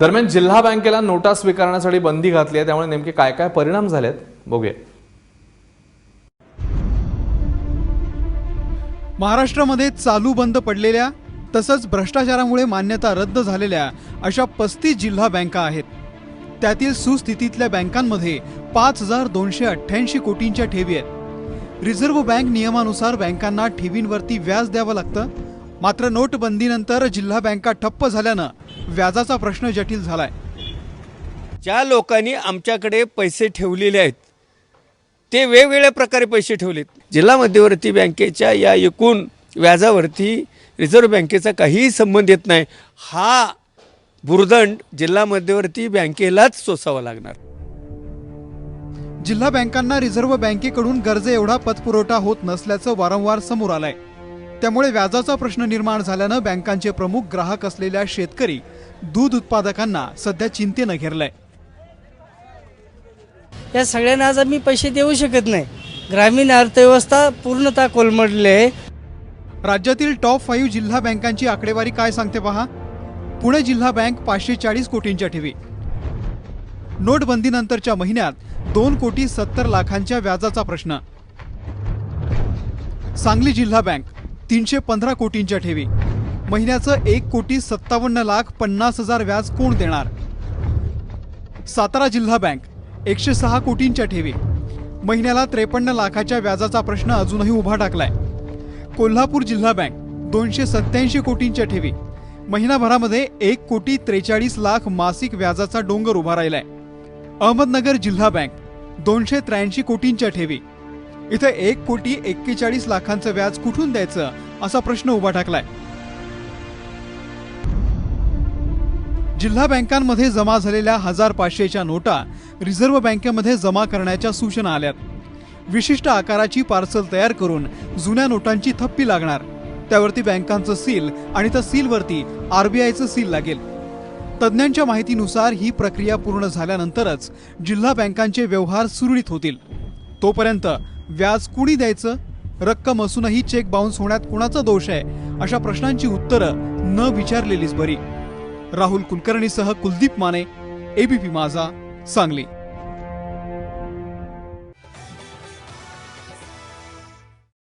दरम्यान जिल्हा बँकेला नोटा स्वीकारण्यासाठी बंदी घातली आहे. त्यामुळे नेमके काय काय परिणाम झालेत बघूया. महाराष्ट्रामध्ये चालू बंद पडलेल्या तसंच भ्रष्टाचारामुळे मान्यता रद्द झालेल्या अशा पस्तीस जिल्हा बँका आहेत. त्यातील सुस्थितीतल्या बँकांमध्ये पाच हजार दोनशे अठ्ठ्याऐंशी कोटींच्या ठेवी आहेत. रिझर्व्ह बँक नियमानुसार बँकांना ठेवींवरती व्याज द्यावं लागतं. मात्र नोटबंदीनंतर जिल्हा बँका ठप्प झाल्यानं व्याजाचा प्रश्न जटिल झालाय. ज्या लोकांनी आमच्याकडे पैसे ठेवलेले आहेत ते वेगवेगळ्या प्रकारे पैसे ठेवलेत. जिल्हा मध्यवर्ती बँकेच्या या एकूण व्याजावरती रिझर्व्ह बँकेचा काहीही संबंध येत नाही. हा भुर्दंड जिल्हा मध्यवर्ती बँकेलाच सोसावा लागणार. जिल्हा बँकांना रिझर्व्ह बँकेकडून गरजे एवढा पतपुरवठा होत नसल्याचं वारंवार समोर आलंय. त्यामुळे व्याजाचा प्रश्न निर्माण झाल्यानं बँकांचे प्रमुख ग्राहक असलेल्या शेतकरी दूध उत्पादकांना सध्या चिंतेनं घेरलंय. या सगळ्यांना आज आम्ही पैसे देऊ शकत नाही. ग्रामीण अर्थव्यवस्था पूर्णतः कोलमडली आहे. राज्यातील टॉप फाईव्ह जिल्हा बँकांची आकडेवारी काय सांगते पहा? पुणे जिल्हा बँक पाचशे चाळीस कोटींच्या ठेवी. नोटबंदीनंतरच्या महिन्यात दोन कोटी सत्तर लाखांच्या व्याजाचा प्रश्न. सांगली जिल्हा बँक तीनशे पंधरा कोटींच्या ठेवी. महिन्याचं एक कोटी सत्तावन्न लाख पन्नास हजार व्याज कोण देणार? सातारा जिल्हा बँक एकशे सहा कोटींच्या ठेवी. महिन्याला त्रेपन्न लाखाच्या व्याजाचा प्रश्न अजूनही उभा टाकलाय. कोल्हापूर जिल्हा बँक दोनशे सत्याऐंशी कोटींच्या ठेवी. महिनाभरामध्ये एक कोटी त्रेचाळीस लाख मासिक व्याजाचा डोंगर उभा राहिलाय. अहमदनगर जिल्हा बँक दोनशे त्र्याऐंशी कोटींच्या ठेवी. इथं एक कोटी एक्केचाळीस लाखांचं व्याज कुठून द्यायचं असा प्रश्न उभा टाकलाय जिल्हा बँकांमध्ये जमा झालेल्या हजार पाचशेच्या नोटा रिझर्व्ह बँकेमध्ये जमा करण्याच्या सूचना आल्यात. विशिष्ट आकाराची पार्सल तयार करून जुन्या नोटांची थप्पी लागणार. त्यावरती बँकांचं सील आणि त्या सीलवरती आरबीआयचं सील लागेल. तज्ज्ञांच्या माहितीनुसार ही प्रक्रिया पूर्ण झाल्यानंतरच जिल्हा बँकांचे व्यवहार सुरळीत होतील. तोपर्यंत व्याज कुणी द्यायचं? रक्कम असूनही चेक बाउन्स होण्यात कुणाचा दोष आहे? अशा प्रश्नांची उत्तरं न विचारलेलीच बरी. राहुल कुलकर्णीसह कुलदीप माने एबीपी माझा सांगली.